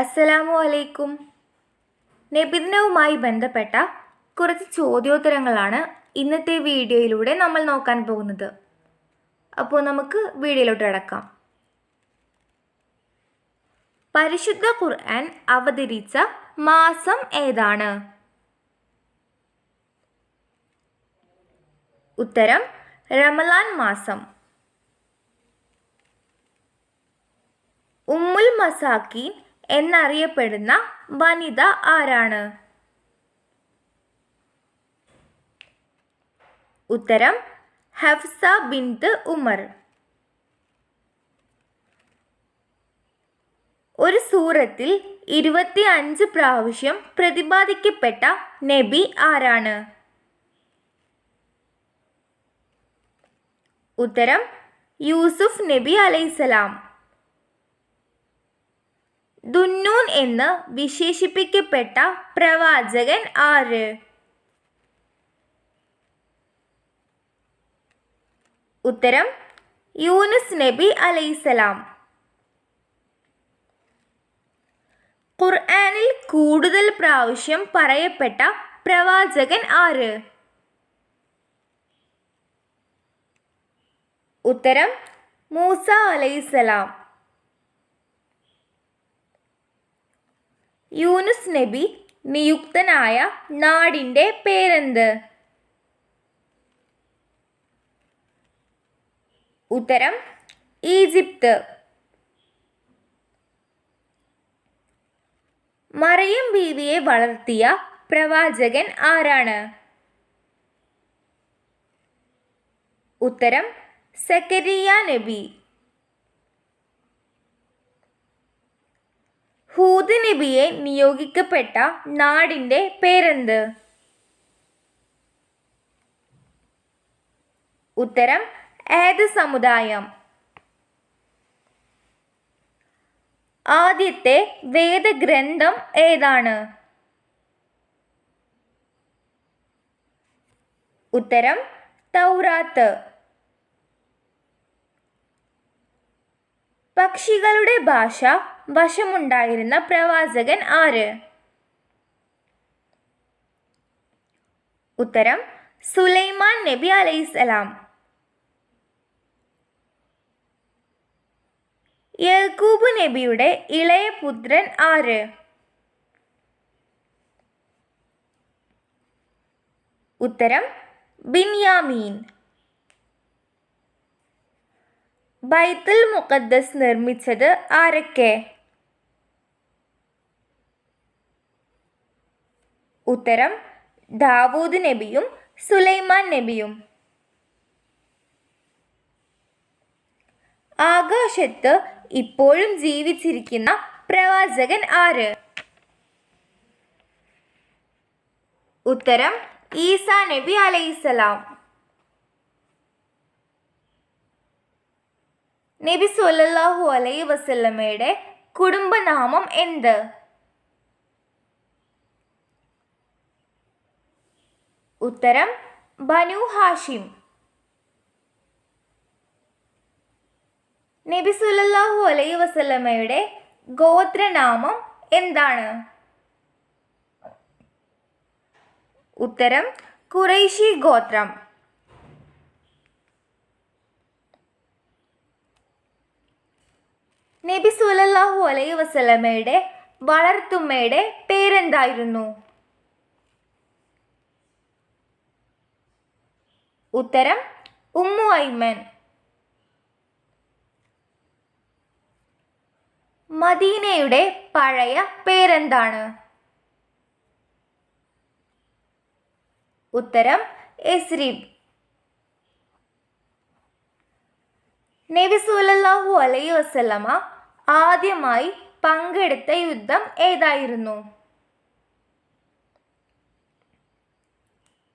അസ്സലാമു അലൈക്കും നബിദിനവുമായി ബന്ധപ്പെട്ട കുറച്ച് ചോദ്യോത്തരങ്ങളാണ് ഇന്നത്തെ വീഡിയോയിലൂടെ നമ്മൾ നോക്കാൻ പോകുന്നത്. അപ്പോൾ നമുക്ക് വീഡിയോയിലോട്ട് അടക്കാം പരിശുദ്ധ ഖുർആൻ അവതരിച്ച മാസം ഏതാണ്? ഉത്തരം റമലാൻ മാസം. ഉമ്മുൽ മസാക്കീൻ എന്നറിയപ്പെടുന്ന വനിത ആരാണ്? ഉത്തരം ഹഫ്സ ബിന്ത് ഉമർ. ഒരു സൂറത്തിൽ ഇരുപത്തി അഞ്ച് പ്രാവശ്യം പ്രതിപാദിക്കപ്പെട്ട നബി ആരാണ്? ഉത്തരം യൂസുഫ് നബി അലൈസലാം ദുന്നൂൻ എന്ന് വിശേഷിപ്പിക്കപ്പെട്ട പ്രവാചകൻ ആര്? ഉത്തരം യൂനുസ് നബി അലൈസലാം ഖുർആാനിൽ കൂടുതൽ പ്രാവശ്യം പറയപ്പെട്ട പ്രവാചകൻ ആര്? ഉത്തരം മൂസ അലൈസലാം യൂനുസ് നബി നിയുക്തനായ നാടിന്റെ പേരെന്ത്? ഉത്തരം ഈജിപ്ത്. മറിയം ബീവിയെ വളർത്തിയ പ്രവാചകൻ ആരാണ്? ഉത്തരം സക്കരിയ നബി. ഹൂദ് നബിയെ നിയോഗിക്കപ്പെട്ട നാടിന്റെ പേരെന്ത്? ഉത്തരം ഏത് സമുദായം? ആദ്യത്തെ വേദഗ്രന്ഥം ഏതാണ്? ഉത്തരം തൗറാത്ത്. പക്ഷികളുടെ ഭാഷ വശമുണ്ടായിരുന്ന പ്രവാചകൻ ആര്? ഉത്തരം സുലൈമാൻ നബി അലൈസലാം യഹൂബ് നബിയുടെ ഇളയ പുത്രൻ ആര്? ഉത്തരം ബിൻയാമീൻ ബൈത്തുൽ മുഖദ്ദസ് നിർമ്മിച്ചത് ആരൊക്കെ? ഉത്തരം ദാവൂദ് നബിയും സുലൈമാൻ നബിയും. ആകാശത്ത് ഇപ്പോഴും ജീവിച്ചിരിക്കുന്ന പ്രവാചകൻ ആര്? ഉത്തരം ഈസാ നബി അലൈസലാം നബി സൊല്ലാഹു അലൈ വസല്ലമ്മയുടെ കുടുംബനാമം എന്ത്? ഉത്തരം ബനു ഹാഷിം. നബി സുല്ലാഹു അലൈ വസല്ലമ്മയുടെ ഗോത്രനാമം എന്താണ്? ഉത്തരം കുറൈശി ഗോത്രം. നബി സുലല്ലാഹു അലൈ വസലമയുടെ വളർത്തുമ്മയുടെ പേരെന്തായിരുന്നു? ഉത്തരം ഉമ്മു ഐമൻ. മദീനയുടെ പഴയ പേരെന്താണ്? ഉത്തരം എസ്രിബ്. നബി സുലല്ലാഹു അലൈ വസല്ലമ ആദ്യമായി പങ്കെടുത്ത യുദ്ധം ഏതായിരുന്നു?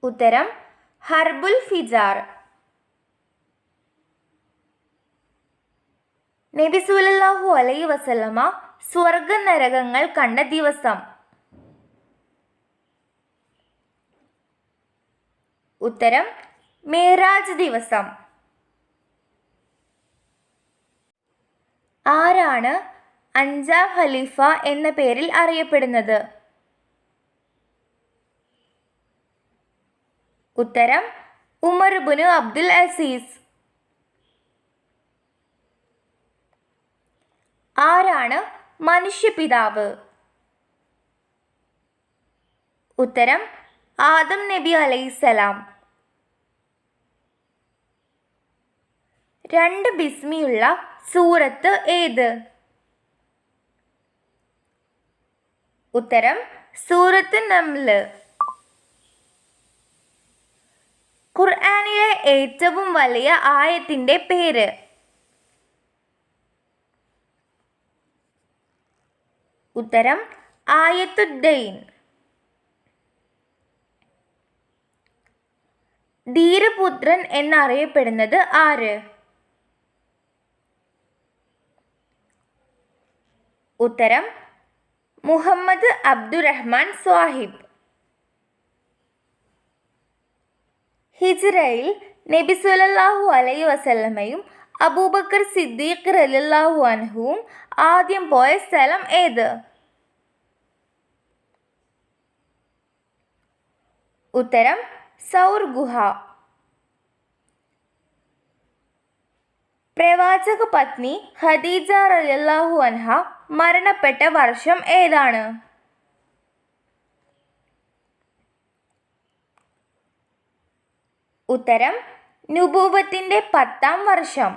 ഉത്തരം ഹർബുൽ ഫിജാർ. നബി അലൈ വസല്ലമ സ്വർഗ നരകങ്ങൾ കണ്ട ദിവസം. ഉത്തരം മേരാജ് ദിവസം. ആരാണ് അഞ്ചാം ഖലീഫ എന്ന പേരിൽ അറിയപ്പെടുന്നത്? ഉത്തരം ഉമർ ബുനു അബ്ദുൽ അസീസ്. ആരാണ് മനുഷ്യപിതാവ് ഉത്തരം ആദം നബി അലൈസലാം രണ്ട് ബിസ്മിയുള്ള സൂറത്ത് ഏത്? ഉത്തരം സൂറത്ത് നംൽ. ഖുർആാനിലെ ഏറ്റവും വലിയ ആയത്തിന്റെ പേര്. ഉത്തരം ആയത്തുദ്ദൈൻ. ധീരപുത്രൻ എന്നറിയപ്പെടുന്നത് ആര്? ഉത്തരം മുഹമ്മദ് അബ്ദുറഹ്മാൻ സ്വാഹിബ്. ഹിജ്റയിൽ നബി സുലല്ലാഹു അലൈ വസല്ലമയും അബൂബക്കർ സിദ്ദീഖ് റളിയല്ലാഹു അൻഹുവും ആദ്യം പോയ സ്ഥലം ഏത്? ഉത്തരം സൗർ ഗുഹ. പ്രവാചക പത്നി ഖദീജ റലല്ലാഹു അൻഹ മരണപ്പെട്ട വർഷം ഏതാണ്? ഉത്തരം നുപൂപത്തിന്റെ പത്താം വർഷം.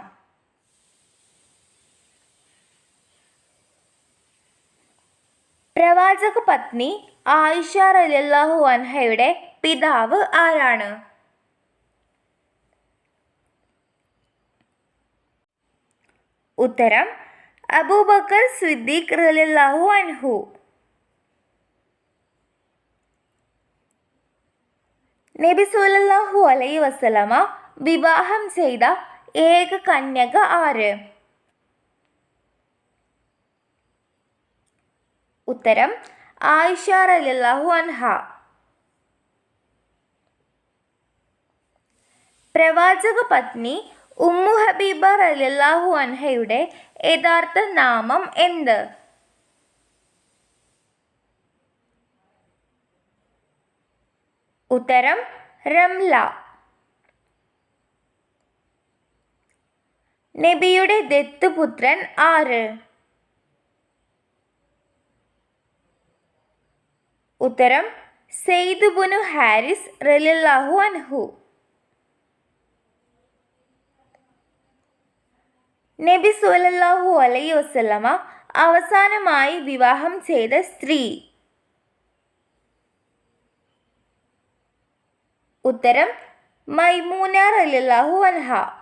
പ്രവാചക പത്നി ആയിഷ റലിയല്ലാഹു അൻഹയുടെ പിതാവ് ആരാണ്? ഉത്തരം അബൂബക്കർ സിദ്ദീഖ് റളിയല്ലാഹു അൻഹു. നബി സുലല്ലാഹു അലൈ വസലമ വിവാഹം ചെയ്ത ഏക കന്യക ആര്? ഉത്തരം ആയിഷ റളിയല്ലാഹു അൻഹ. പ്രവാചക പത്നി ഉമ്മു ഹബീബ റളിയല്ലാഹു അൻഹയുടെ യഥാർത്ഥ നാമം എന്ത്? ഉത്തരം റംല. നബിയുടെ ദത്തുപുത്രൻ ആര്? ഉത്തരം സെയ്ദ് ബുനു ഹാരിസ് റലില്ലാഹു അൻഹു. നബി സുലല്ലാഹു അലൈ വസല്ലമ അവസാനമായി വിവാഹം ചെയ്ത സ്ത്രീ. ഉത്തരം മൈമൂന റളിയല്ലാഹു അൻഹ.